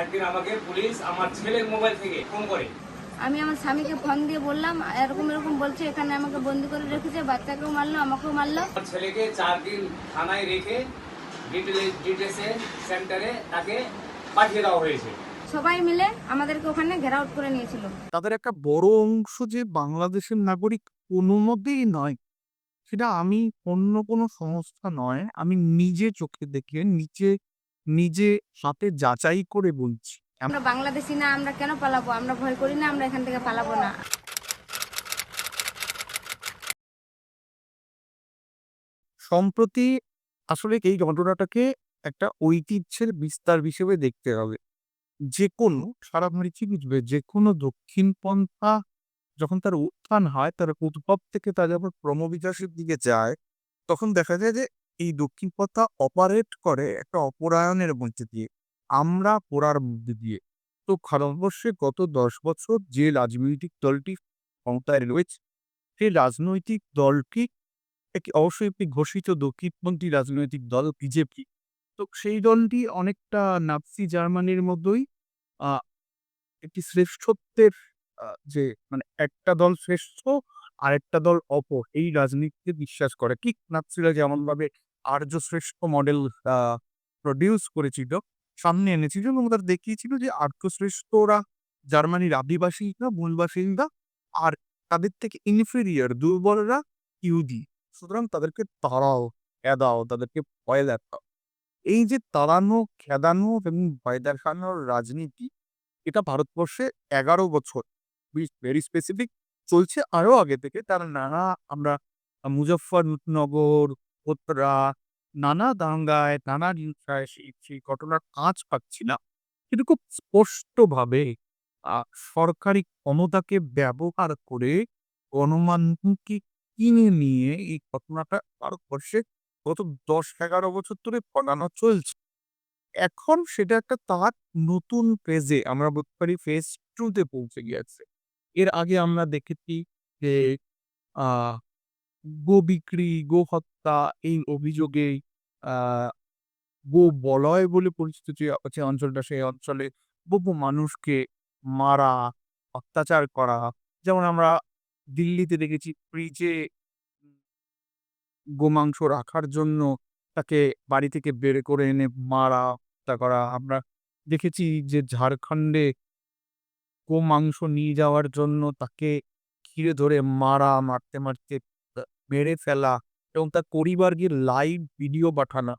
একদিন আমাকে পুলিশ আমার ছেলের মোবাইল থেকে ফোন করে। আমি আমার স্বামীকে ফোন দিয়ে বললাম এরকম এরকম বলছে এখানে আমাকে বন্দি করে রেখেছে বাচ্চাকেও মারলো আমাকেও মারলো। আমার ছেলেকে চার দিন থানায় রেখে ডিটেসে সেন্টারে তাকে পাঠিয়ে দেওয়া হয়েছে। সবাই মিলে আমাদেরকে ওখানে ঘেরাউট করে নিয়েছিল। তাদের একটা বড় অংশ যে বাংলাদেশের নাগরিক কোনো মতেই নয় সেটা আমি অন্য কোনো সংস্থা নয় আমি নিজে চোখে দেখে নিচে নিজে হাতে যাচাই করে বলছি। আমরা বাংলাদেশি না আমরা কেন পালাবো? আমরা ভয় করি না আমরা এখান থেকে পালাবো না। সম্প্রতি আসলে এই ঘটনাটাকে একটা ঐতিহ্যের বিস্তার হিসেবে দেখতে হবে। যে কোনো সারা পৃথিবীতে যে কোনো দক্ষিণ পন্থা যখন তার উত্থান হয় তার উদ্ভব থেকে তা যখন ক্রমবিকাশের দিকে যায় তখন দেখা যায় যে এই দক্ষিণ অপারেট করে একটা অপরায়ণের মধ্যে দিয়ে আমরা পোড়ার মধ্যে দিয়ে। তো ভারতবর্ষে গত দশ বছর যে রাজনৈতিক দলটি ক্ষমতায় রয়েছে সেই রাজনৈতিক দলটি একটি অবশ্যই একটি ঘোষিত দক্ষিণপন্থী রাজনৈতিক দল বিজেপি। তো সেই দলটি অনেকটা নাৎসি জার্মানির আহ, একটি শ্রেষ্ঠত্বের যে মানে একটা দল শ্রেষ্ঠ আর একটা দল অপর এই রাজনীতিতে বিশ্বাস করে। ঠিক নাৎসিরা যেমন ভাবে আর্য শ্রেষ্ঠ মডেল প্রডিউস করেছিল, সামনে এনেছিল এবং তারা দেখিয়েছিল যে আর্য শ্রেষ্ঠরা জার্মানির আদিবাসীরা মূল বাসিন্দা আর তাদের থেকে ইনফেরিয়ার দুর্বলরা ইহুদি সুতরাং তাদেরকে তাড়াও, খেদাও, তাদেরকে ভয় দেখাও। এই যে তাড়ানো, খেদানো এবং ভয় দেখানোর রাজনীতি, এটা ভারতবর্ষে এগারো বছর ভেরি স্পেসিফিক চলছে আরও আগে থেকে। তারা নানা আমরা মুজফ্ফরনগর উত্তরা নানা দাঙ্গায়, নানা হিংসায় সেই সেই ঘটনার কাজ পাচ্ছি না। কিন্তু খুব স্পষ্টভাবে সরকারি ক্ষমতাকে ব্যবহার করে গণমাধ্যমকে কিনে নিয়ে এই ঘটনাটা ভারতবর্ষে গত দশ, এগারো বছর ধরে ফলানো চলছে। এখন সেটা একটা তার নতুন ফেজে আমরা বলতে পারি ফেজ টুতে পৌঁছে গিয়েছে। এর আগে আমরা দেখেছি যে গো বিক্রি, গো হত্যা এই অভিযোগে গো বলয় বলে পরিচিত যে অঞ্চলটা, সেই অঞ্চলে বহু মানুষকে মারা, অত্যাচার করা। যেমন আমরা দিল্লিতে দেখেছি ফ্রিজে গোমাংস রাখার জন্য তাকে বাড়ি থেকে বের করে এনে মারা, হত্যা করা। আমরা দেখেছি যে, ঝাড়খণ্ডে গোমাংস নিয়ে যাওয়ার জন্য তাকে ঘিরে ধরে মারা, মারতে মারতে মেরে ফেলা এবং তার পরিবারকে লাইভ ভিডিও পাঠানো।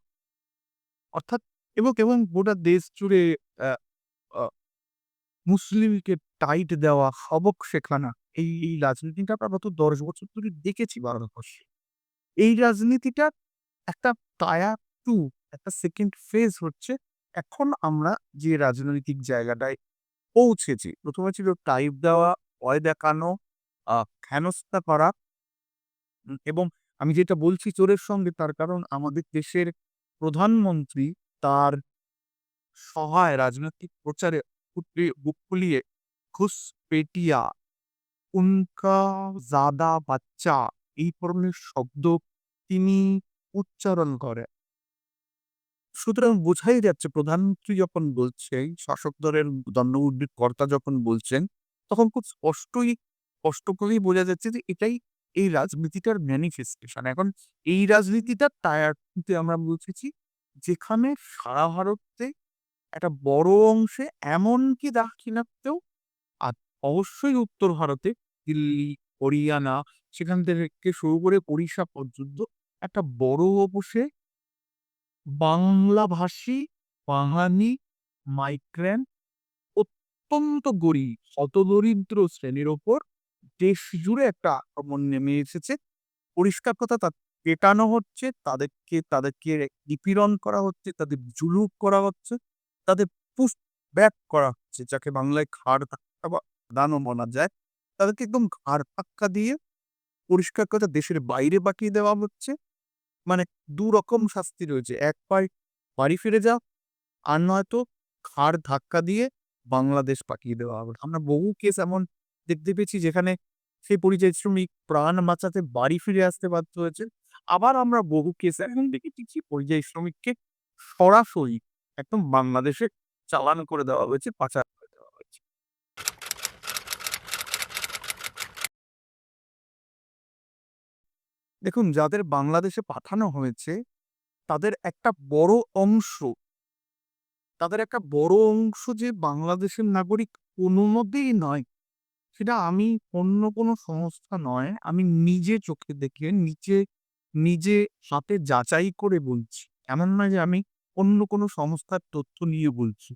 অর্থাৎ এবং এবং গোটা দেশ জুড়ে মুসলিমকে টাইট দেওয়া সবক শেখানা। এই এই রাজনীতিটা আমরা গত দশ বছর ধরে দেখেছি ভারতবর্ষে। এই রাজনীতিটা একটা টায়ার টু একটা সেকেন্ড ফেজ হচ্ছে। এখন আমরা যে রাজনৈতিক জায়গাটায় পৌঁছেছি, প্রথমে ছিল টাইপ দেওয়া, ভয় দেখানো হেনস্থা করা এবং আমি যেটা বলছি চোরের সঙ্গে তার কারণ আমাদের দেশের প্রধানমন্ত্রী তার সহায় রাজনৈতিক প্রচারে বুক ফুলিয়ে ঘুষ পেটিয়া উনকা জাদা বাচ্চা এই ধরনের শব্দ তিনি উচ্চারণ করে। সুতরাং বোঝাই যাচ্ছে প্রধানমন্ত্রী যখন বলছেন, শাসক দলের দণ্ডমুদ্রিক কর্তা যখন বলছেন, তখন খুব স্পষ্টই, স্পষ্ট করেই বোঝা যাচ্ছে যে এটাই এই রাজনীতিটার ম্যানিফেস্টেশন এখন এই রাজনীতিটা টায়ার টুতে আমরা বুঝেছি যেখানে সারা ভারতে একটা বড় অংশে এমনকি দাক্ষিণাত্যেও আর অবশ্যই উত্তর ভারতে দিল্লি, হরিয়ানা, সেখান থেকে শুরু করে ওড়িশা পর্যন্ত একটা বড় অংশে বাংলাভাষী, বাঙালি মাইগ্রেন্ট অত্যন্ত গরিব হতদরিদ্র শ্রেণির ওপর দেশ জুড়ে একটা আক্রমণ নেমে এসেছে। পরিষ্কার কথা তা পেটানো হচ্ছে, তাদেরকে তাদেরকে নিপীড়ন করা হচ্ছে, তাদের জুলুপ করা হচ্ছে, তাদের পুশ ব্যাক করা হচ্ছে, যাকে বাংলায় ঘাড় ধাক্কা বা দানও বলা যায়। তাদেরকে একদম ঘাড় ধাক্কা দিয়ে পরিষ্কার কথা দেশের বাইরে পাঠিয়ে দেওয়া হচ্ছে। মানে দু রকম শাস্তি রয়েছে, এক পায় বাড়ি ফিরে যাও, আর নয়তো ঘাড় ধাক্কা দিয়ে বাংলাদেশ পাঠিয়ে দেওয়া হবে। আমরা বহু কেস এমন দেখতে পেয়েছি যেখানে সেই পরিযায়ী শ্রমিক প্রাণ বাঁচাতে বাড়ি ফিরে আসতে বাধ্য হয়েছে। আবার আমরা বহু কেস এমন দেখেছি যে পরিযায়ী শ্রমিককে সরাসরি একদম বাংলাদেশে চালান করে দেওয়া হয়েছে, পাচার করে দেওয়া হয়েছে। দেখুন, যাদের বাংলাদেশে পাঠানো হয়েছে, তাদের একটা বড় অংশ, তাদের একটা বড় অংশ যে বাংলাদেশের নাগরিক কোনো মতেই নয়। সেটা আমি অন্য কোনো সংস্থা নয়। আমি নিজে চোখে দেখে নিচে নিজে হাতে যাচাই করে বলছি। এমন নয় যে আমি অন্য কোনো সংস্থার তথ্য নিয়ে বলছি।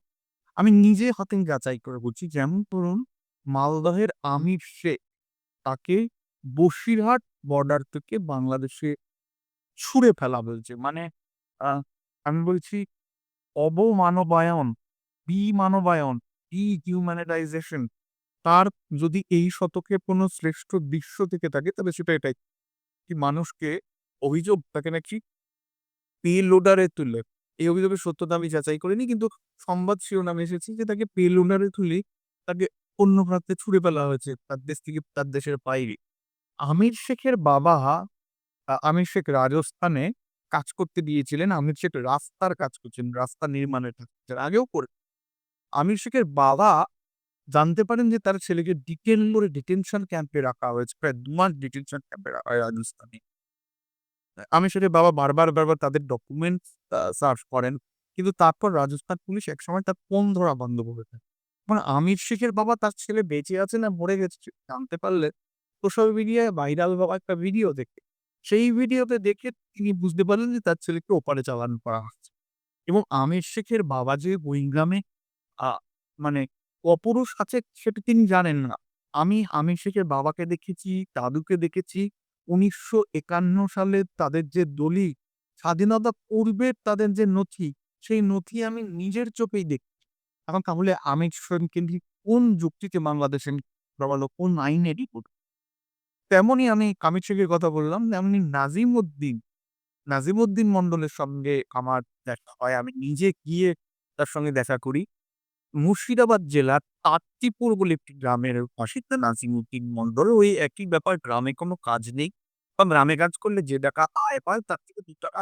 আমি নিজে হাতে যাচাই করে বলছি, যেমন ধরুন মালদহের আমির শেখ, তাকে বসিরহাট বর্ডার থেকে বাংলাদেশে ছুঁড়ে ফেলা হয়েছে। মানে আমি বলছি অবমানবায়ন, বিমানবায়ন ডিহিউম্যানাইজেশন তার যদি এই শতকে কোনো শ্রেষ্ঠ দৃশ্য থেকে থাকে, তাহলে সেটা এটাই কি মানুষকে অভিযোগ তাকে নাকি পে লোডারে তুলে। এই অভিযোগের সত্যতা আমি যাচাই করিনি, কিন্তু সংবাদ শিরোনামে এসেছি যে তাকে পে লোডারে তুলে তাকে অন্য প্রান্তে ছুড়ে ফেলা হয়েছে, তার দেশ থেকে তার দেশের বাইরে। আমির শেখের বাবা আমির শেখ রাজস্থানে কাজ করতে দিয়েছিলেন আমির শেখ রাস্তার কাজ করছেন, রাস্তা নির্মাণের কাজ আগেও করে। আমির শেখের বাবা জানতে পারেন যে তার ছেলেকে ডিটেন করে ডিটেনশন ক্যাম্পে রাখা হয়েছে প্রায় দু মাস ডিটেনশন ক্যাম্পে রাখা হয় রাজস্থানে। আমির শেখের বাবা বারবার বারবার তাদের ডকুমেন্ট সার্চ করেন। কিন্তু তারপর রাজস্থান পুলিশ একসময় তার ফোন ধরা বন্ধ করে দেয়। মানে আমির শেখের বাবা তার ছেলে বেঁচে আছে না মরে গেছে জানতে পারলে সোশ্যাল মিডিয়ায় ভাইরাল বাবা একটা ভিডিও দেখে। সেই ভিডিওতে দেখে তিনি বুঝতে পারলেন যে তার ছেলেকে ওপারে চালান করা হচ্ছে। এবং আমির শেখের বাবা যে বইগ্রামে আহ, মানে অপুরুষ আছে সেটা তিনি জানেন না। আমি আমির বাবাকে দেখেছি, দাদুকে দেখেছি। উনিশশো একান্ন সালে তাদের যে দলিল স্বাধীনতা পূর্বের তাদের যে নথি, সেই নথি আমি নিজের চোখেই দেখি। এখন তাহলে আমির শেখকে নিয়ে কোন যুক্তিতে বাংলাদেশে প্রবল কোন আইনে রিপোর্ট? তেমনই আমি কামির শেখের কথা বললাম তেমনি নাজিম উদ্দিন নাজিম উদ্দিন মন্ডলের সঙ্গে আমার দেখা হয়, আমি নিজে গিয়ে তার সঙ্গে দেখা করি। মুর্শিদাবাদ জেলার তাত্তিপুর বলে একটি গ্রামের বাসিন্দা নাজিম উদ্দিন মন্ডল ওই একই ব্যাপার। গ্রামে কোনো কাজ নেই বা গ্রামে কাজ করলে যে টাকা আয় পায় তার থেকে দু টাকা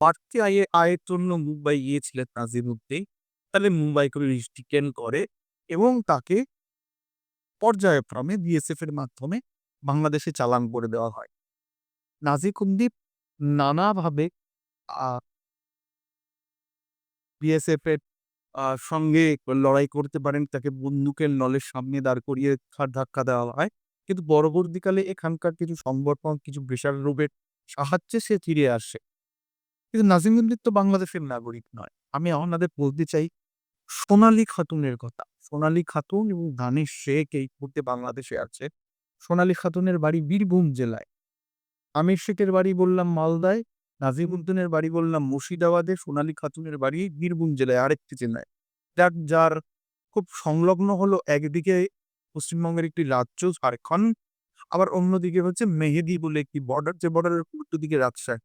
বাড়তি আয়ে, আয়ের জন্য মুম্বাই গিয়েছিলেন নাজিম উদ্দিন তাহলে মুম্বাই করে রিস্টিকেন করে? এবং তাকে পর্যায়ক্রমে বিএসএফ এর মাধ্যমে বাংলাদেশে চালান করে দেওয়া হয়। নাজিক উদ্দীপ নানাভাবে বিএসএফ এর সঙ্গে লড়াই করতে পারেন, তাকে বন্দুকের নলের সামনে দাঁড় করিয়ে ধাক্কা দেওয়া হয়। কিন্তু পরবর্তীকালে এখানকার কিছু সংগঠন, কিছু বিশাল রূপের সাহায্যে সে ফিরে আসে। কিন্তু নাজিমুদ্দিন তো বাংলাদেশের নাগরিক নয়। আমি আপনাদের বলতে চাই, সোনালী খাতুনের কথা। সোনালী খাতুন এবং দানিশ শেখ এই মুহূর্তে বাংলাদেশে আছে। সোনালী খাতুনের বাড়ি বীরভূম জেলায়। আমির শেখের বাড়ি বললাম মালদায়। নাজিম উদ্দিনের বাড়ি বললাম মুর্শিদাবাদে সোনালী খাতুনের বাড়ি বীরভূম জেলায় আরেকটি জেলায়। যার যার খুব সংলগ্ন হলো একদিকে পশ্চিমবঙ্গের একটি রাজ্য ঝাড়খণ্ড আবার অন্যদিকে হচ্ছে মেহেদি বলে একটি বর্ডার যে বর্ডারের উল্টো দিকে রাজশাহী।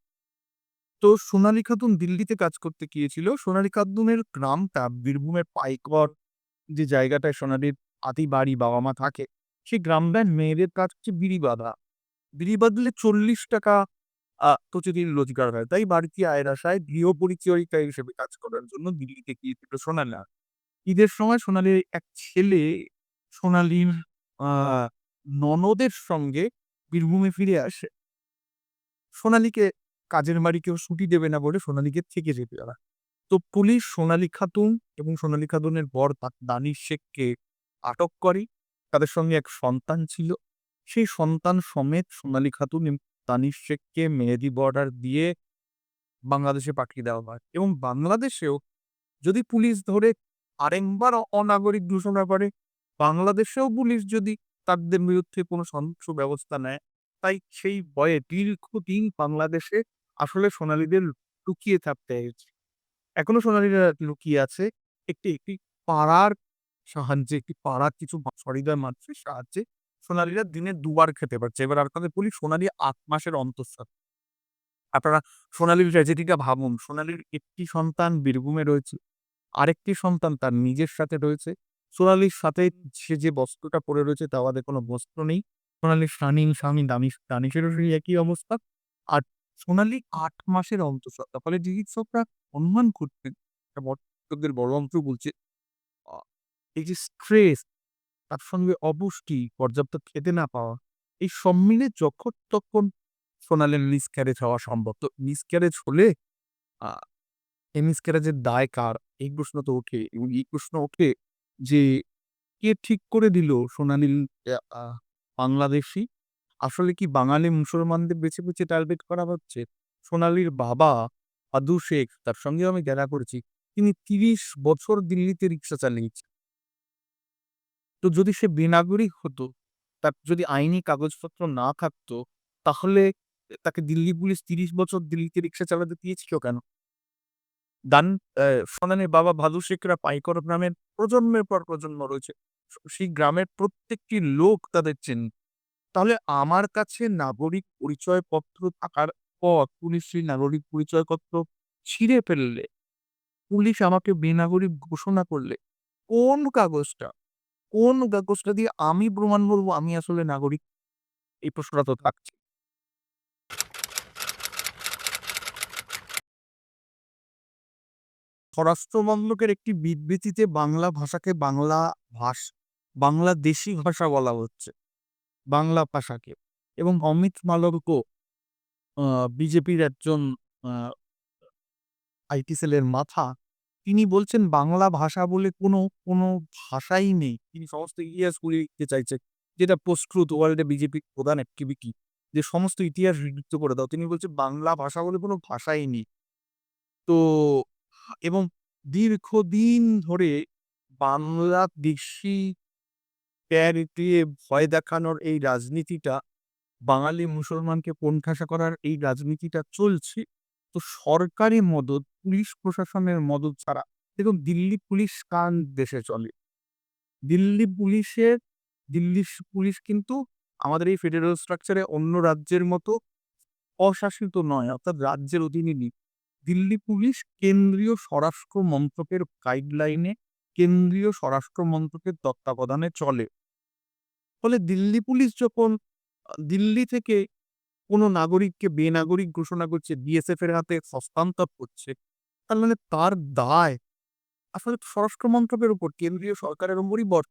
তো সোনালী খাতুন দিল্লিতে কাজ করতে গিয়েছিল। সোনালী খাতুনের গ্রামটা বীরভূমের পাইকর যে জায়গাটায় সোনালীর আদি বাড়ি বাবা মা থাকে সেই গ্রাম গ্রামটায় মেয়েদের কাজ হচ্ছে বিড়ি বাঁধা। বিড়ি বাঁধলে চল্লিশ টাকা প্রতিদিন রোজগার হয়। তাই বাড়িতে আয়ের আশায় গৃহ পরিচয়িকা হিসেবে কাজ করার জন্য দিল্লিতে গিয়েছিল সোনালী ঈদের সময় সোনালীর এক ছেলে সোনালীর ননদের সঙ্গে বীরভূমে ফিরে আসে। সোনালীকে কাজের বাড়ি কেউ ছুটি দেবে না বলে সোনালীকে থেকে যেতে ওরা তো পুলিশ সোনালী খাতুন এবং সোনালী খাতুনের বর দানিশ শেখকে আটক করে। তাদের সঙ্গে এক সন্তান ছিল। সেই সন্তান সমেত সোনালী খাতুন দানিশ শেখকে মেহেদি বর্ডার দিয়ে বাংলাদেশে পাঠিয়ে দেওয়া হয়। এবং বাংলাদেশেও যদি পুলিশ ধরে আরেকবার অনাগরিক ঘোষণা করে, বাংলাদেশেও পুলিশ যদি তাদের বিরুদ্ধে কোনো সন্ত্র ব্যবস্থা নেয়, তাই সেই ভয়ে দীর্ঘদিন বাংলাদেশে আসলে সোনালীদের লুকিয়ে থাকতে হয়েছে। এখনও সোনালীরা লুকিয়ে আছে। একটি একটি পাড়ার সাহায্যে, একটি পাড়ার কিছু সহৃদয় মানুষের সাহায্যে সোনালীরা দিনে দুবার খেতে পারছে। এবার আপনাদের বলি সোনালী আট মাসের অন্তঃসার আপনারা সোনালীর ট্র্যাজেডিটা ভাবুন। সোনালীর একটি সন্তান বীরভূমে রয়েছে, আরেকটি সন্তান তার নিজের সাথে রয়েছে। সোনালির সাথে সে যে বস্ত্রটা পরে রয়েছে তা আমাদের কোনো বস্ত্র নেই। সোনালীর স্বামী স্বামী দানিশ দানিশেরও সেই একই অবস্থা। আর সোনালি আট মাসের অন্তঃসত্ত্বা ফলে চিকিৎসকরা অনুমান করতেন এটা বড়দের বড় অংশ বলছে এই যে স্ট্রেস তার সঙ্গে অপুষ্টি পর্যাপ্ত খেতে না পাওয়া এই সম্মিলে যখন তখন সোনালের মিসক্যারেজ হওয়া সম্ভব। তো মিসক্যারেজ হলে এই মিসক্যারেজের দায় কার? এই প্রশ্ন তো ওঠে। এবং এই প্রশ্ন ওঠে যে কে ঠিক করে দিল আহ, বাংলাদেশি? আসলে কি বাঙালি মুসলমানদের বেছে বেছে টার্গেট করা হচ্ছে? সোনালির বাবা আদু শেখ তার সঙ্গেও আমি দেখা করেছি। তিনি তিরিশ বছর দিল্লিতে রিক্সা চালিয়েছে তো যদি সে বেনাগরিক হতো তার যদি আইনি কাগজপত্র না থাকতো তাহলে তাকে দিল্লি পুলিশ তিরিশ বছর দিল্লিতে রিক্সা চালাতে দিয়েছিল কেন? দান আহ, সোনানের বাবা ভাদু শেখরা পাইকর গ্রামের প্রজন্মের পর প্রজন্ম রয়েছে। সেই গ্রামের প্রত্যেকটি লোক তাদের চেন। তাহলে আমার কাছে নাগরিক পরিচয়পত্র থাকার পর পুলিশ সেই নাগরিক পরিচয়পত্র ছিঁড়ে ফেললে পুলিশ আমাকে বেনাগরিক ঘোষণা করলে কোন কাগজটা কোন কাগজটা দিয়ে আমি প্রমাণ করব আমি আসলে নাগরিক? এই প্রশ্নটা তো থাকছে। স্বরাষ্ট্র মন্ত্রকের একটি বিবৃতিতে বাংলা ভাষাকে বাংলা ভাষ বাংলাদেশি ভাষা বলা হচ্ছে। বাংলা ভাষাকে। এবং অমিত মালব্য বিজেপির একজন আইটি সেলের মাথা তিনি বলছেন, বাংলা ভাষা বলে কোনো কোনো ভাষাই নেই। তিনি সমস্ত ইতিহাস গুলি লিখতে চাইছে যেটা পোস্ট্রুথ ওয়ার্ল্ডে বিজেপির প্রধান অ্যাক্টিভিটি যে সমস্ত ইতিহাস বিলুপ্ত করে দাও। তিনি বলছে বাংলা ভাষা বলে কোনো ভাষাই নেই। তো, এবং দীর্ঘদিন ধরে বাংলাদেশি প্যার দিয়ে ভয় দেখানোর এই রাজনীতিটা, বাঙালি মুসলমানকে কোণঠাসা করার এই রাজনীতিটা চলছে। তো সরকারি মদত, পুলিশ প্রশাসনের মদত ছাড়া, দেখুন দিল্লি পুলিশ কান দেশে চলে। দিল্লি পুলিশের, দিল্লি পুলিশ কিন্তু আমাদের এই ফেডারেল স্ট্রাকচারে অন্য রাজ্যের মতো অশাসিত নয়, অর্থাৎ রাজ্যের অধীনে নেই। দিল্লি পুলিশ কেন্দ্রীয় স্বরাষ্ট্র মন্ত্রকের গাইডলাইনে কেন্দ্রীয় স্বরাষ্ট্র মন্ত্রকের তত্ত্বাবধানে চলে। ফলে দিল্লি পুলিশ যখন দিল্লি থেকে কোনো নাগরিককে বেনাগরিক ঘোষণা করছে বিএসএফ এর হাতে হস্তান্তর করছে, তার মানে তার দায়। আসলে স্বরাষ্ট্র মন্ত্রকের উপর কেন্দ্রীয় সরকারের উপরই বর,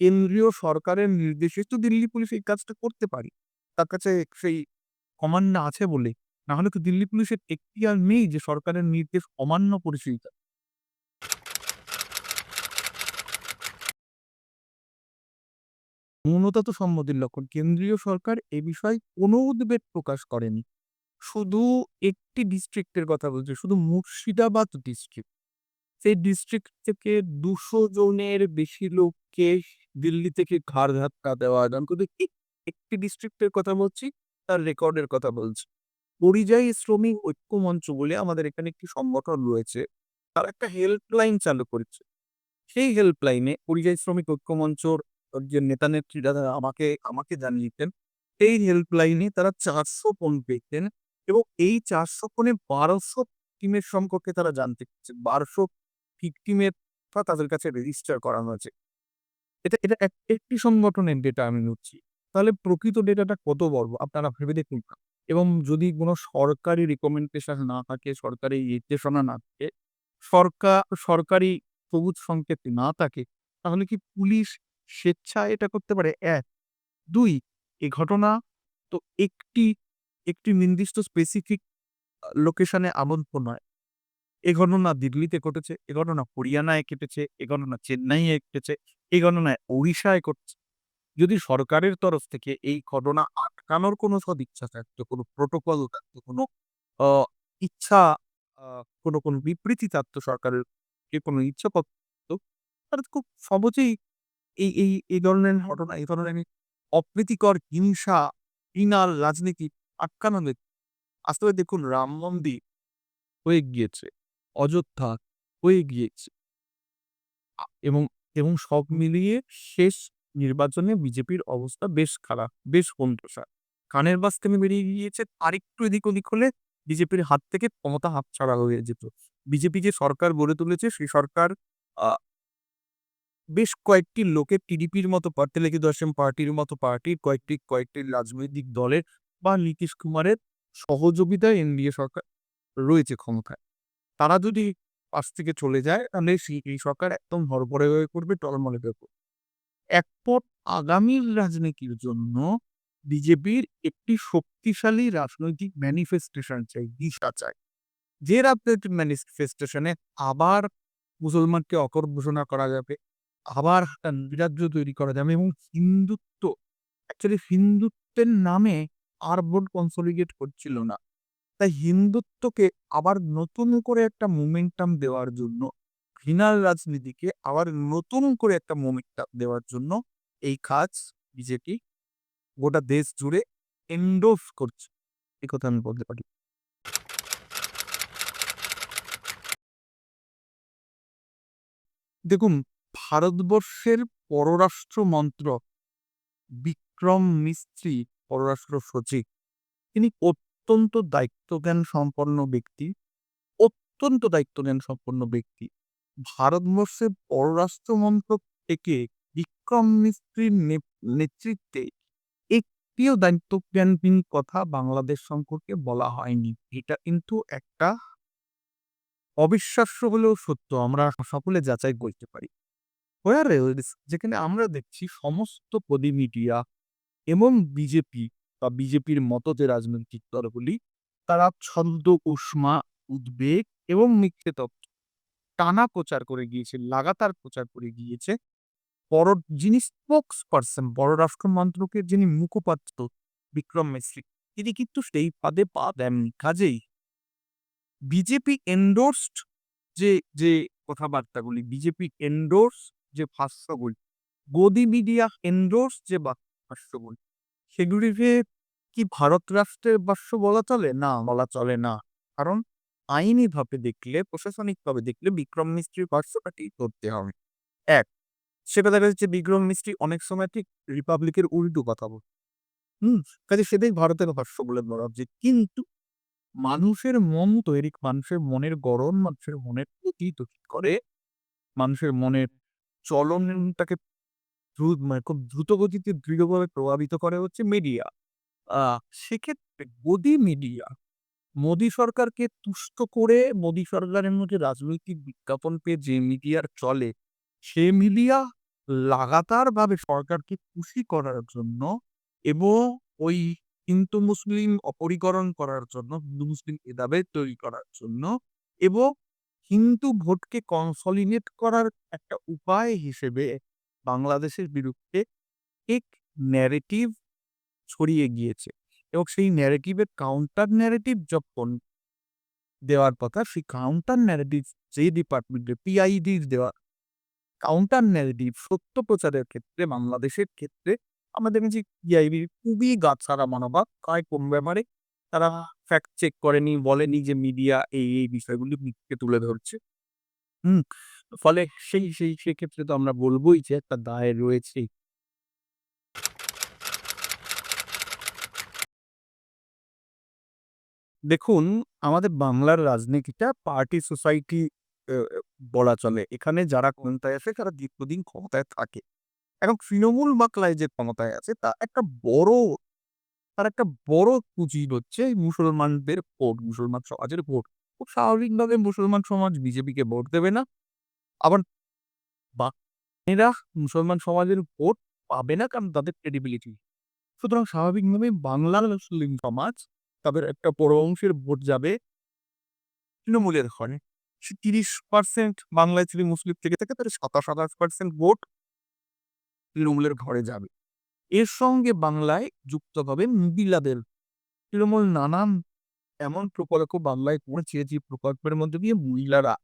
কেন্দ্রীয় সরকারের নির্দেশে তো দিল্লি পুলিশ এই কাজটা করতে পারি। তার কাছে সেই কমান্ড আছে বলে। না হলে তো দিল্লি পুলিশের একটি আর নেই যে সরকারের নির্দেশ অমান্য করেছে মৌনতা তো সম্মতির লক্ষণ। কেন্দ্রীয় সরকার এ বিষয়ে কোনো উদ্বেগ প্রকাশ করেনি। শুধু একটি ডিস্ট্রিক্টের কথা বলছে, শুধু মুর্শিদাবাদ ডিস্ট্রিক্ট সেই ডিস্ট্রিক্ট থেকে দুশো জনের বেশি লোককে দিল্লি থেকে ঘাড় ধাক্কা দেওয়া দান কিন্তু একটি ডিস্ট্রিক্টের কথা বলছি, তার রেকর্ডের কথা বলছি। পরিযায়ী শ্রমিক ঐক্য মঞ্চ বলে আমাদের এখানে একটি সংগঠন রয়েছে, তার একটা হেল্পলাইন চালু করেছে। সেই হেল্পলাইনে পরিযায়ী শ্রমিক ঐক্য মঞ্চর যে নেতা নেত্রীরা আমাকে আমাকে জানিয়েছেন এই হেল্পলাইনে তারা চারশো ফোন পেতেন এবং এই চারশো ফোনে বারোশো টিমের সম্পর্কে তারা জানতে চাচ্ছে বারোশো ভিকটিমের তাদের কাছে রেজিস্টার করানো আছে এটা এটা একটি সংগঠনের ডেটা আমি নিচ্ছি। তাহলে প্রকৃত ডেটাটা কত বড়, আপনারা ভেবে দেখুন। এবং যদি কোনো সরকারি রিকমেন্ডেশন না থাকে, সরকারি নির্দেশনা না থাকে সরকার সরকারি সবুজ সংকেত না থাকে, তাহলে কি পুলিশ স্বেচ্ছায় এটা করতে পারে এক। দুই এই ঘটনা তো একটি একটি নির্দিষ্ট স্পেসিফিক লোকেশনে আবদ্ধ নয় এ ঘটনা দিল্লিতে ঘটেছে, এ ঘটনা হরিয়ানায় কেটেছে এ ঘটনা চেন্নাইয়ে কেটেছে এই ঘটনায় ওড়িশায় ঘটছে। যদি সরকারের তরফ থেকে এই ঘটনা আটকানোর কোনো সদিচ্ছা থাকতো, কোনো প্রোটোকল থাকতো, কোনো ইচ্ছা কোনো কোনো বিবৃতি থাকতো সরকারের, যে কোনো ইচ্ছা থাকতো, তাহলে খুব সহজেই এই এই এই ধরনের ঘটনা, এই ধরনের অপ্রীতিকর হিংসা ইনাল রাজনীতি আটকানো আসলে দেখুন, রাম মন্দির হয়ে গিয়েছে, অযোধ্যা হয়ে গিয়েছে। এবং এবং সব মিলিয়ে শেষ নির্বাচনে বিজেপির অবস্থা বেশ খারাপ, বেশ কণ্ঠসা কানের বাস থেকে বেরিয়ে গিয়েছে, আরেকটু এদিক ওদিক হলে বিজেপির হাত থেকে ক্ষমতা হাতছাড়া হয়ে যেত। বিজেপি যে সরকার গড়ে তুলেছে, সেই সরকার বেশ কয়েকটি লোকের টিডিপির মতো তেলেগু দর্শন পার্টির মতো পার্টির কয়েকটি কয়েকটি রাজনৈতিক দলের বা নীতিশ কুমারের সহযোগিতায় এনডিএ সরকার রয়েছে ক্ষমতায়। তারা যদি পাশ থেকে চলে যায়, তাহলে এই সরকার একদম হরবরে হয়ে পড়বে, টলমলে হয়ে পড়বে। এরপর আগামীর রাজনীতির জন্য বিজেপির একটি শক্তিশালী রাজনৈতিক ম্যানিফেস্টেশন চাই, দিশা চাই। যে রাজনৈতিক ম্যানিফেস্টেশনে আবার মুসলমানকে অকর ঘোষণা করা যাবে আবার একটা নৈরাজ্য তৈরি করা যাবে এবং হিন্দুত্ব অ্যাকচুয়ালি হিন্দুত্বের নামে আর ভোট কনসলিডেট করছিল না। তাই হিন্দুত্বকে আবার নতুন করে একটা মোমেন্টাম দেওয়ার জন্য ঘৃণার রাজনীতিকে আবার নতুন করে একটা মোমেন্টাম দেওয়ার জন্য এই কাজ বিজেপি গোটা দেশ জুড়ে এন্ডোস করছে। এই কথা আমি বলতে পারি। দেখুন ভারতবর্ষের পররাষ্ট্র মন্ত্রক বিক্রম মিস্ত্রি, পররাষ্ট্র সচিব। তিনি অত্যন্ত দায়িত্বজ্ঞান সম্পন্ন ব্যক্তি, অত্যন্ত দায়িত্বজ্ঞান সম্পন্ন ব্যক্তি। ভারতবর্ষের পররাষ্ট্র মন্ত্রক থেকে বিক্রম মিস্ত্রির নেতৃত্বে একটিও দায়িত্বজ্ঞানহীন কথা বাংলাদেশ সম্পর্কে বলা হয়নি। এটা কিন্তু একটা অবিশ্বাস্য হলেও সত্য। আমরা সকলে যাচাই করতে পারি। Whereas যেখানে আমরা দেখছি সমস্ত প্রদি মিডিয়া এবং বিজেপি বা বিজেপির মতো যে রাজনৈতিক দলগুলি, তারা ছন্দ, উষ্মা, উদ্বেগ এবং মিথ্যে টানা প্রচার করে গিয়েছে, লাগাতার প্রচার করে গিয়েছে। বড় যিনি স্পোক্স পার্সন পররাষ্ট্র মন্ত্রকের যিনি মুখপাত্র বিক্রম মিশ্রি, তিনি কিন্তু সেই পদে পা দেননি, কাজেই বিজেপি এন্ডোর্সড যে যে কথাবার্তাগুলি বিজেপি এন্ডোর্স যে ভাষ্যগুলি। গদি মিডিয়া এন্ডোর্স যে ভাষ্যগুলি সেগুলিকে কি ভারত রাষ্ট্রের ভাষ্য বলা চলে? না, বলা চলে না। কারণ আইনিভাবে দেখলে, প্রশাসনিকভাবে দেখলে বিক্রম মিস্ত্রির ভাষ্যটাকে করতে হবে। এক, সেটা দেখা যাচ্ছে বিক্রম মিস্ত্রি অনেক সময় ঠিক রিপাবলিকের উল্টো কথা বলে। হুম, কাজে সেটাই ভারতের ভাষ্য বলে বলা হচ্ছে। কিন্তু মানুষের মন তৈরি, মানুষের মনের গড়ন, মানুষের মনের প্রতি তৈরি করে, মানুষের মনের চলনটাকে দ্রুত মানে খুব দ্রুত গতিতে দৃঢ়ভাবে প্রভাবিত করে হচ্ছে মিডিয়া সেক্ষেত্রে গদি মিডিয়া মোদী সরকারকে তুষ্ট করে মোদী সরকারের মধ্যে রাজনৈতিক বিজ্ঞাপন পেয়ে যে মিডিয়ার চলে, সে মিডিয়া লাগাতার ভাবে সরকারকে খুশি করার জন্য এবং ওই হিন্দু মুসলিম অপরিকরণ করার জন্য হিন্দু মুসলিম ভেদাভেদ তৈরি করার জন্য এবং হিন্দু ভোটকে কনসলিডেট করার একটা উপায় হিসেবে বাংলাদেশের বিরুদ্ধে এক ন্যারেটিভ ছড়িয়ে গিয়েছে এবং সেই ন্যারেটিভের কাউন্টার ন্যারেটিভ যখন দেওয়ার কথা, সেই কাউন্টার ন্যারেটিভ যে ডিপার্টমেন্টে পিআইডির দেওয়া কাউন্টার ন্যারেটিভ সত্য প্রচারের ক্ষেত্রে, বাংলাদেশের ক্ষেত্রে, আমাদের যে পিআইবি খুবই গাছাড়া মনোভাব কায় কম ব্যাপারে তারা ফ্যাক্ট চেক করেনি, বলেনি যে মিডিয়া এই এই বিষয়গুলি মিথ্যে তুলে ধরছে। হুম, ফলে সেই সেই সেক্ষেত্রে তো আমরা বলবোই যে একটা দায় রয়েছে। দেখুন, আমাদের বাংলার রাজনীতিটা পার্টি সোসাইটি বলা চলে। এখানে যারা ক্ষমতায় আসে তারা দীর্ঘদিন ক্ষমতায় থাকে। এখন তৃণমূল বাংলায় যে ক্ষমতায় আছে, তা একটা বড় তার একটা বড় পুঁজি হচ্ছে মুসলমানদের ভোট, মুসলমান সমাজের ভোট। খুব স্বাভাবিকভাবে মুসলমান সমাজ বিজেপিকে ভোট দেবে না। আবার বা মুসলমান সমাজের ভোট পাবে না কারণ তাদের ক্রেডিবিলিটি সুতরাং স্বাভাবিকভাবে বাংলার মুসলিম সমাজ তাদের একটা বড় অংশের ভোট যাবে তৃণমূলের ঘরে। সে তিরিশ পার্সেন্ট বাংলায় যদি মুসলিম থেকে থাকে তাহলে সাতাশ সাতাশ পার্সেন্ট ভোট তৃণমূলের ঘরে যাবে। এর সঙ্গে বাংলায় যুক্ত হবে মহিলাদের তৃণমূল নানান এমন প্রকল্প বাংলায় করেছে যে প্রকল্পের মধ্যে দিয়ে মহিলারা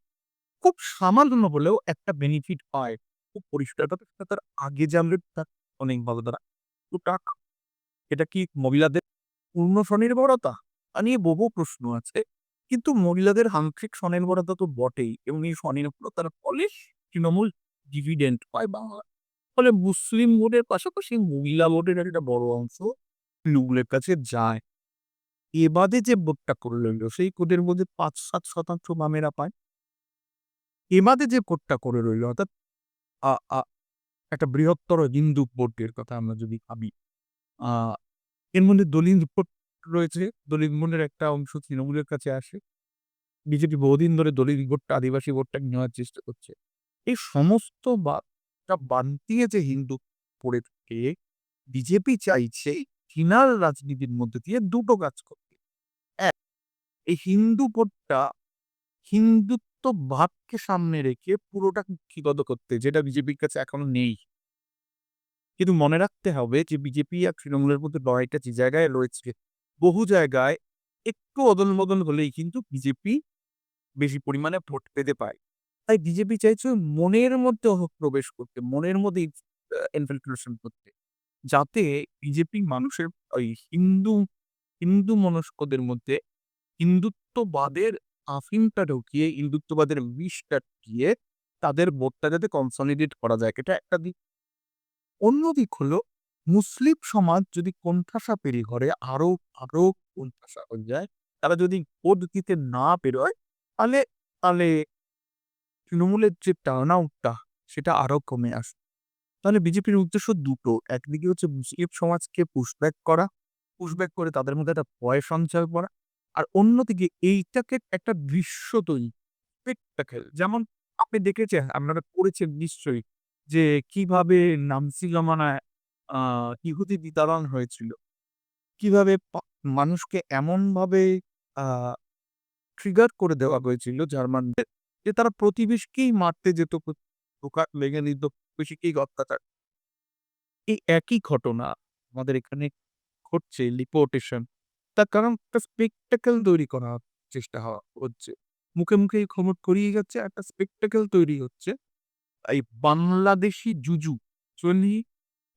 খুব সামান্য হলেও একটা বেনিফিট পায়। খুব পরিষ্কারভাবে সেটা তার আগে জানলে তার অনেক ভালো তারা তো টাকা। এটা কি মহিলাদের পূর্ণ স্বনির্ভরতা? তা নিয়ে বহু প্রশ্ন আছে। কিন্তু মহিলাদের আংশিক স্বনির্ভরতা তো বটেই। এবং এই স্বনির্ভরতার ফলে তৃণমূল ডিভিডেন্ট পায় বাংলা ফলে মুসলিম ভোটের পাশাপাশি মহিলা ভোটের একটা বড় অংশ তৃণমূলের কাছে যায়। এবাদে যে ভোটটা করে রইল সেই কোটের মধ্যে পাঁচ সাত শতাংশ বামেরা পায়। এবাদে যে ভোটটা করে রইল, অর্থাৎ একটা বৃহত্তর হিন্দু ভোটের কথা আমরা যদি ভাবি এর মধ্যে দলিত ভোট রয়েছে। দলিত মনের একটা অংশ তৃণমূলের কাছে আসে। বিজেপি বহুদিন ধরে দলিত ভোটটা, আদিবাসী ভোটটা নেওয়ার চেষ্টা করছে। এই সমস্ত বাদটা বাদ দিয়ে যে হিন্দু করে থেকে বিজেপি চাইছে ফিনাল রাজনীতির মধ্যে দিয়ে দুটো কাজ করতে। এক, এই হিন্দু ভোটটা হিন্দুত্ব ভাবকে সামনে রেখে পুরোটা কুক্ষিগত করতে, যেটা বিজেপির কাছে এখনও নেই। কিন্তু মনে রাখতে হবে যে বিজেপি আর তৃণমূলের মধ্যে লড়াইটা যে জায়গায় রয়েছে, বহু জায়গায় একটু অদল বদল হলেই কিন্তু বিজেপি বেশি পরিমাণে ভোট পেতে পায় তাই বিজেপি চাইছে মনের মধ্যে প্রবেশ করতে, মনের মধ্যে ইনফিলট্রেশন করতে। যাতে বিজেপি মানুষের ওই হিন্দু হিন্দু মনস্কদের মধ্যে হিন্দুত্ববাদের আফিমটা ঢুকিয়ে, হিন্দুত্ববাদের বিষটা ঢুকিয়ে তাদের ভোটটা যাতে কনসলিডেট করা যায়, এটা একটা দিক। অন্য দিক হলো, মুসলিম সমাজ যদি কোণঠাসা পেরি করে, আরও আরও কোণঠাসা হয়ে যায়, তারা যদি ভোট দিতে না বেরোয়, তাহলে তাহলে তৃণমূলের যে টার্ন আউটটা সেটা আরও কমে আসে, তাহলে বিজেপির উদ্দেশ্য দুটো। একদিকে হচ্ছে মুসলিম সমাজকে পুশব্যাক করা পুশব্যাক করে তাদের মধ্যে একটা ভয় সঞ্চয় করা, আর অন্যদিকে এইটাকে একটা দৃশ্য তৈরি যেমন আপনি দেখেছেন, আপনারা পড়েছেন নিশ্চয়ই, যে কীভাবে নামসি জমানায় আহ ইহুদি বিতরণ হয়েছিল। কীভাবে মানুষকে এমনভাবে আহ ট্রিগার করে দেওয়া হয়েছিল জার্মানদের যে তারা প্রতিবেশীকেই মারতে যেত ঢোকা লেগে নিত, প্রতিবেশীকেই অত্যাচার। এই একই ঘটনা আমাদের এখানে ঘটছে লিপোর্টেশন তার কারণ একটা স্পেকটাকেল তৈরি করা চেষ্টা হচ্ছে। মুখে মুখে এই খবর করিয়ে যাচ্ছে, একটা স্পেকটাকেল তৈরি হচ্ছে। এই বাংলাদেশি জুজু চলি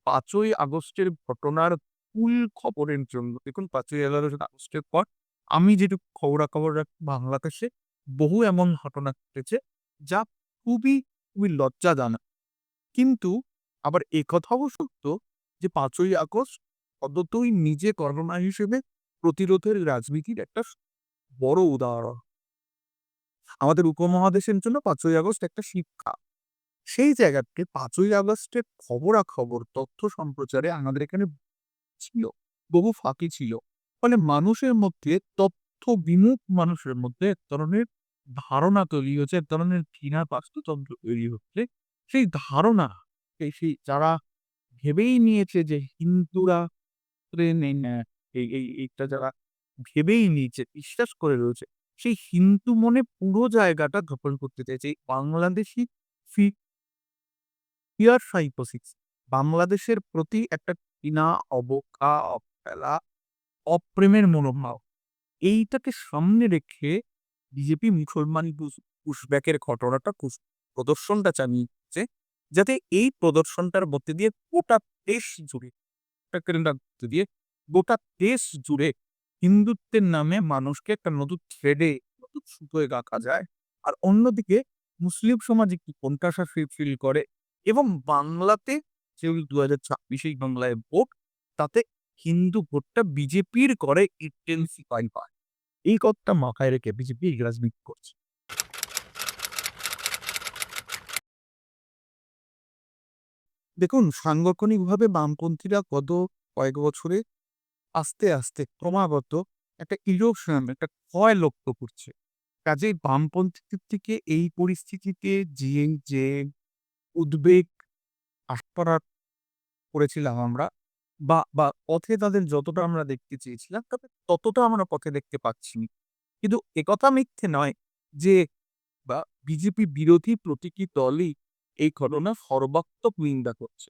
পাঁচই আগস্টের ঘটনার ফুল খবরের জন্য। দেখুন, পাঁচই আগস্টের পর আমি যেটুকু খবরাখবর রাখি বাংলাদেশে বহু এমন ঘটনা ঘটেছে যা খুবই খুবই লজ্জাজনক। কিন্তু আবার একথাও সত্য যে পাঁচই আগস্ট পদ্ধতই নিজে করোনা হিসেবে প্রতিরোধের রাজনীতির একটা বড় উদাহরণ। আমাদের উপমহাদেশের জন্য পাঁচই আগস্ট একটা শিক্ষা। সেই জায়গাতে পাঁচই আগস্টের খবরাখবর, তথ্য সম্প্রচারে আমাদের এখানে ছিল, বহু ফাঁকি ছিল। ফলে মানুষের মধ্যে তথ্য বিমুখ মানুষের মধ্যে এক ধরনের ধারণা তৈরি হচ্ছে, এক ধরনের ঘৃণা বাস্তুতন্ত্র তৈরি হচ্ছে। সেই ধারণা, সেই যারা ভেবেই নিয়েছে যে হিন্দুরা এইটা যারা ভেবেই নিয়েছে, বিশ্বাস করে রয়েছে, সেই হিন্দু মনে পুরো জায়গাটা দখল করতে চাইছে। বাংলাদেশি ফিয়ার সাইকোসিস, বাংলাদেশের প্রতি একটা ঘৃণা অবকা অবহেলা, অপ্রেমের মনোভাব, এইটাকে সামনে রেখে বিজেপি মুসলমান পুশব্যাকের ঘটনাটা প্রদর্শনটা চালিয়েছে যাতে এই প্রদর্শনটার মধ্যে দিয়ে গোটা দেশ জুড়ে দিয়ে গোটা দেশ জুড়ে হিন্দুত্বের নামে মানুষকে একটা নতুন থ্রেডে নতুন সুতোয় গাঁথা যায়। আর অন্যদিকে মুসলিম সমাজ একটি কোনটাশা ফিল করে এবং বাংলাতে যেগুলো দু হাজার ছাব্বিশে বাংলায় ভোট, তাতে হিন্দু ভোটটা বিজেপির করে ইন্টেন্সিফাই পায় এই কথাটা মাথায় রেখে বিজেপি রাজনীতি করছে। দেখুন, সাংগঠনিকভাবে বামপন্থীরা গত কয়েক বছরে আস্তে আস্তে ক্রমাগত একটা ইরোশন একটা ক্ষয় লক্ষ্য করছে। কাজেই বামপন্থীদের থেকে এই পরিস্থিতিতে যে যে উদ্বেগ আশা করেছিলাম আমরা বা বা পথে তাদের যতটা আমরা দেখতে চেয়েছিলাম, তবে ততটা আমরা পথে দেখতে পাচ্ছি না। কিন্তু একথা মিথ্যে নয় যে, বা বিজেপি বিরোধী প্রতীকী দলই এই ঘটনা সর্বাত্মক নিন্দা করছে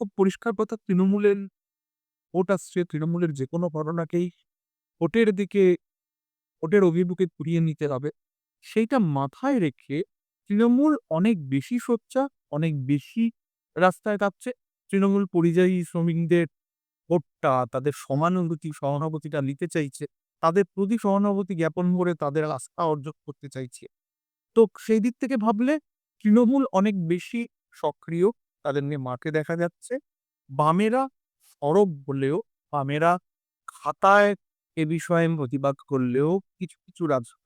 খুব পরিষ্কার কথা, তৃণমূলের ভোট আসছে, তৃণমূলের যে কোনো ঘটনাকেই ভোটের দিকে, ভোটের অভিমুখে ঘুরিয়ে নিতে হবে সেইটা মাথায় রেখে তৃণমূল অনেক বেশি সোচ্চা অনেক বেশি রাস্তায় কাঁপছে তৃণমূল পরিযায়ী শ্রমিকদের ভোটটা, তাদের সমানুভূতি, সহানুভূতিটা নিতে চাইছে, তাদের প্রতি সহানুভূতি জ্ঞাপন করে তাদের আস্থা অর্জন করতে চাইছে। তো সেই দিক থেকে ভাবলে তৃণমূল অনেক বেশি সক্রিয়, তাদের নিয়ে মাঠে দেখা যাচ্ছে। বামেরা সরব হলেও, বামেরা খাতায় এ বিষয়ে প্রতিবাদ করলেও কিছু কিছু রাজা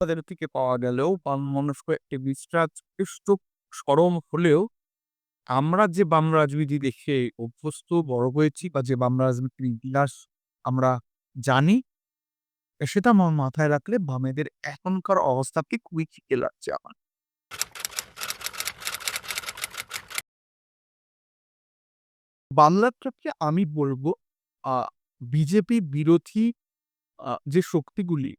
তাদের থেকে পাওয়া গেলেও বাম মনস্ক একটি বিশ্বাস সরম হলেও আমরা যে বাম রাজনীতি দেখে অভ্যস্ত, বড় হয়েছি বা যে বাম রাজনীতির ইতিহাস আমরা জানি, সেটা মা- মাথায় রাখলে বামেদের এখনকার অবস্থাকে খুবই খিকে লাগছে আমার। ক্ষেত্রে আমি বলব বিজেপি বিরোধী যে শক্তিগুলি,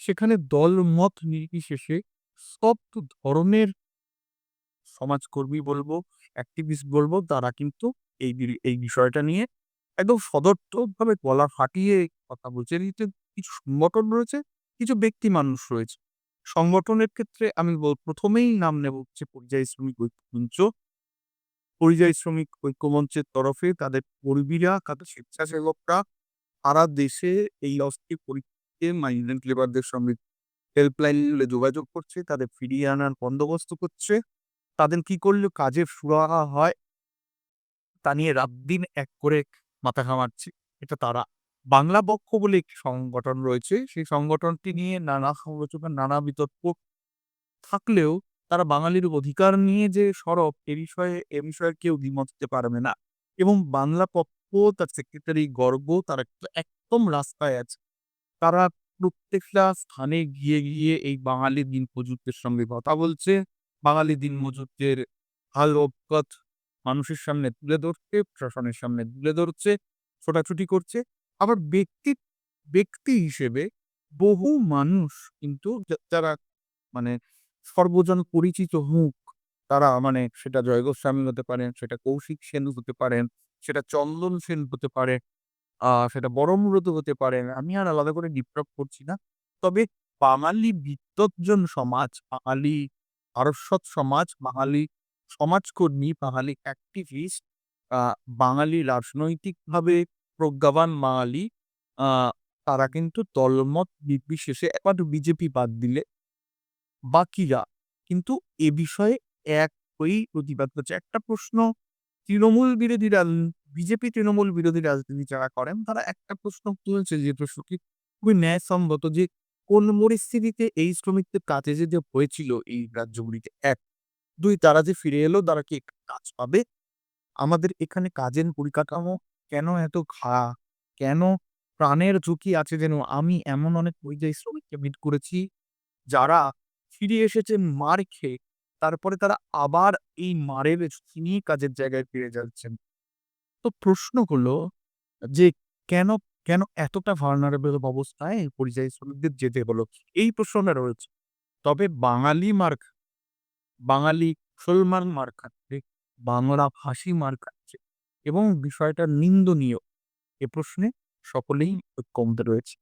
সেখানে দল মত নির্বিশেষে সব ধরনের সমাজকর্মী বলব অ্যাক্টিভিস্ট বলব, তারা কিন্তু এই এই বিষয়টা নিয়ে একদম সদর্থকভাবে গলা ফাটিয়ে কথা বলছে। ভিতরে কিছু সংগঠন রয়েছে, কিছু ব্যক্তি মানুষ রয়েছে। সংগঠনের ক্ষেত্রে আমি প্রথমেই নাম নেব হচ্ছে পরিযায়ী শ্রমিক ঐক্যমঞ্চ পরিযায়ী শ্রমিক ঐক্যমঞ্চের তরফে তাদের কর্মীরা, তাদের স্বেচ্ছাসেবকরা সারা দেশে এই অস্থির পরিস্থিতিতে মাইগ্রেন্ট লেবারদের সঙ্গে হেল্পলাইন যোগাযোগ করছে, তাদের ফিরিয়ে আনার বন্দোবস্ত করছে। তাদের কি করলে কাজের সুরাহা হয়? তা নিয়ে রাত দিন এক করে মাথা ঘামাচ্ছে। এটা তারা। বাংলা পক্ষ বলে একটি সংগঠন রয়েছে। সেই সংগঠনটি নিয়ে নানা সমালোচনা, নানা বিতর্ক থাকলেও তারা বাঙালির অধিকার নিয়ে যে সরব, এ বিষয়ে এ বিষয়ে কেউ দ্বিমত দিতে পারবে না। এবং বাংলা পক্ষ, তার সেক্রেটারি গর্ব তারা একদম রাস্তায় আছে। তারা প্রত্যেকটা স্থানে গিয়ে গিয়ে এই বাঙালি দিন প্রযুক্তির সঙ্গে কথা বলছে। বাঙালি দিন মজুরদের হাল অবগত মানুষের সামনে তুলে ধরছে, প্রশাসনের সামনে তুলে ধরছে, ছোটাছুটি করছে। আবার ব্যক্তি ব্যক্তি হিসেবে বহু মানুষ কিন্তু যারা মানে সর্বজন পরিচিত মুখ তারা মানে সেটা জয় গোস্বামী হতে পারেন, সেটা কৌশিক সেন হতে পারেন, সেটা চন্দন সেন হতে পারে সেটা বড়মূলত হতে পারেন, আমি আর আলাদা করে ডিপ্রপ করছি না। তবে বাঙালি বিদ্বজ্জন সমাজ, বাঙালি পারস্বত সমাজ, বাঙালি সমাজকর্মী, বাঙালি অ্যাক্টিভিস্ট বাঙালি রাজনৈতিকভাবে প্রজ্ঞাবান বাঙালি তারা কিন্তু দলমত নির্বিশেষে একমাত্র বিজেপি বাদ দিলে বাকিরা। কিন্তু এ বিষয়ে এক হয়েই প্রতিবাদ করছে। একটা প্রশ্ন, তৃণমূল বিরোধী বিজেপি তৃণমূল বিরোধী রাজনীতি যারা করেন, তারা একটা প্রশ্ন তুলেছে যে প্রশ্নটি খুবই ন্যায়সঙ্গত যে কোন পরিস্থিতিতে এই শ্রমিকদের কাজে যে যে হয়েছিল এই রাজ্যগুলিতে? এক। দুই, তারা যে ফিরে এলো, তারা কি কাজ পাবে? আমাদের এখানে কাজের পরিকাঠামো কেন এত ঘা? কেন প্রাণের ঝুঁকি আছে যেন আমি এমন অনেক পরিযায়ী শ্রমিককে মিট করেছি, যারা ফিরে এসেছে মার খেয়ে, তারপরে তারা আবার এই মারের ঝুঁকি নিয়ে কাজের জায়গায় ফিরে যাচ্ছেন? তো প্রশ্ন হলো যে, কেন কেন এতটা ভার্নারেবল অবস্থায় পরিযায়ী শ্রমিকদের যেতে হলো? এই প্রশ্নটা রয়েছে। তবে বাঙালি মার্ক, বাঙালি মুসলমান মার খাচ্ছে বাংলা ভাষী খাচ্ছে এবং বিষয়টা নিন্দনীয়। এ প্রশ্নে সকলেই ঐক্যমত রয়েছে।